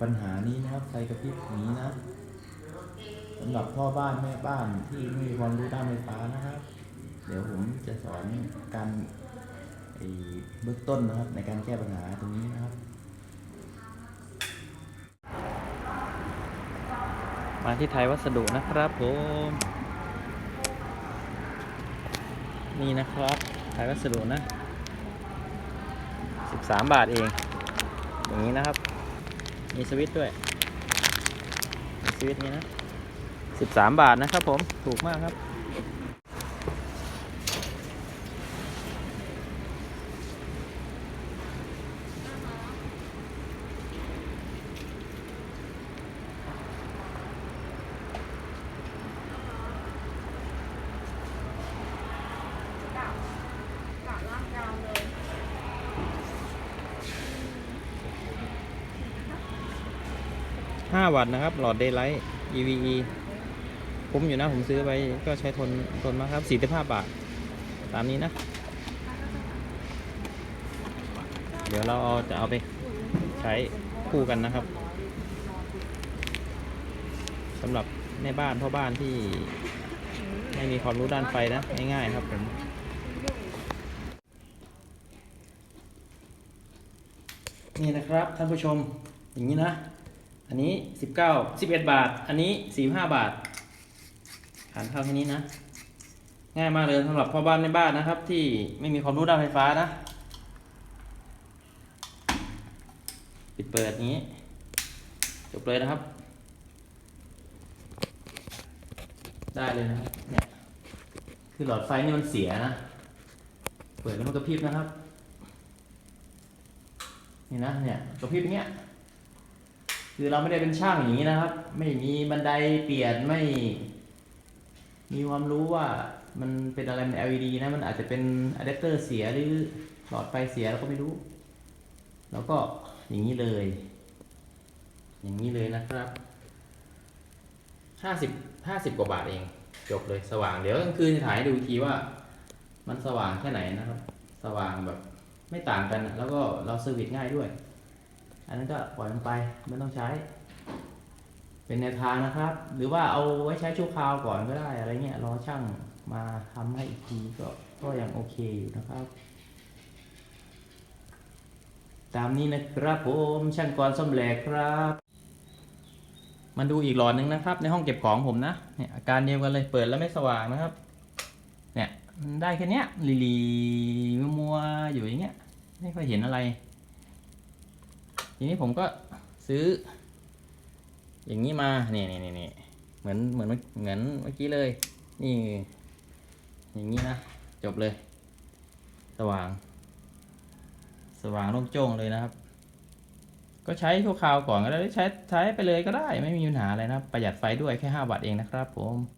ปัญหานี้นะครับไฟกระพริบนี้นะสำหรับพ่อบ้านแม่บ้านที่ไม่มีความรู้ด้านไฟฟ้านะครับ เดี๋ยวผมจะสอนการเบื้องต้นนะครับ ในการแก้ปัญหาตรงนี้นะครับ มาที่ไทยวัสดุนะครับผมนี่นะครับไทยวัสดุนะ 13 บาทเอง อย่างนี้นะครับ มีสวิตด้วยสวิตนี้นะ 13 บาทนะครับผม ถูกมากครับ กะกะลากยาวเลย 5 วัตต์นะครับ หลอด Daylight EVE คุ้มอยู่นะ ผมซื้อไปก็ใช้ทนทนมากครับ 45 บาท ตามนี้นะ เดี๋ยวเราเอาจะเอาไปใช้คู่กันนะครับสำหรับในบ้านพ่อบ้านที่ไม่มีความรู้ด้านไฟนะ ง่ายๆครับผมนี่นะครับท่านผู้ชมอย่างนี้นะ อันนี้19 11บาท อันนี้45บาทหารเข้าแค่นี้นะ ง่ายมากเลยสำหรับพ่อบ้านในบ้านนะครับ ที่ไม่มีความรู้ด้านไฟฟ้านะ ปิดเปิดนี้จบเลยนะครับ ได้เลยนะครับเนี่ยคือหลอดไฟนี่มันเสียนะ เปิดแล้วมันกระพริบนะครับ นี่นะเนี่ยกระพริบอย่างเงี้ย คือเราไม่ได้เป็นช่างอย่างนี้นะครับ ไม่มีบันไดเปลี่ยนไม่ มีความรู้ว่ามันเป็นอะไรมัน LED นะมันอาจจะเป็นอะแดปเตอร์เสียหรือหลอดไฟเสียเราก็ไม่รู้ แล้วก็อย่างนี้เลย อย่างนี้เลยนะครับห้าสิบห้าสิบกว่าบาทเอง จบเลยสว่างเดี๋ยวกลางคืนจะถ่ายให้ดูทีว่า มันสว่างแค่ไหนนะครับ สว่างแบบไม่ต่างกันอะแล้วก็เราเซอร์วิสง่ายด้วย อันนั้นก็ปล่อยมันไปไม่ต้องใช้ เป็นแนวทางนะครับ หรือว่าเอาไว้ใช้ชั่วคราวก่อนก็ได้อะไรเงี้ยรอช่างมาทำให้อีกทีก็ก็ยังโอเคอยู่นะครับ ตามนี้นะครับผมช่างกรส้มแหลกครับมาดูอีกหลอดหนึ่งนะครับ ในห้องเก็บของผมนะเนี่ยอาการเดียวกันเลยเปิดแล้วไม่สว่างนะครับ เนี่ยได้แค่เนี้ยลีลีมัวๆอยู่อย่างเงี้ยไม่ค่อยเห็นอะไร ทีนี้ผมก็ซื้อ อย่างนี้มาเนี่ยเนี่นี่นี่ยเหมือนเหมือนเหมือนเมื่อกี้เลย นี่ อย่างนี้นะ จบเลย สว่าง สว่างโล่งโจ้งเลยนะครับ ก็ใช้ชั่วคราวก่อนก็ได้ใช้ใช้ไปเลยก็ได้ ไม่มีปัญหาอะไรนะ ประหยัดไฟด้วยแค่ 5 วัตต์เองนะครับผม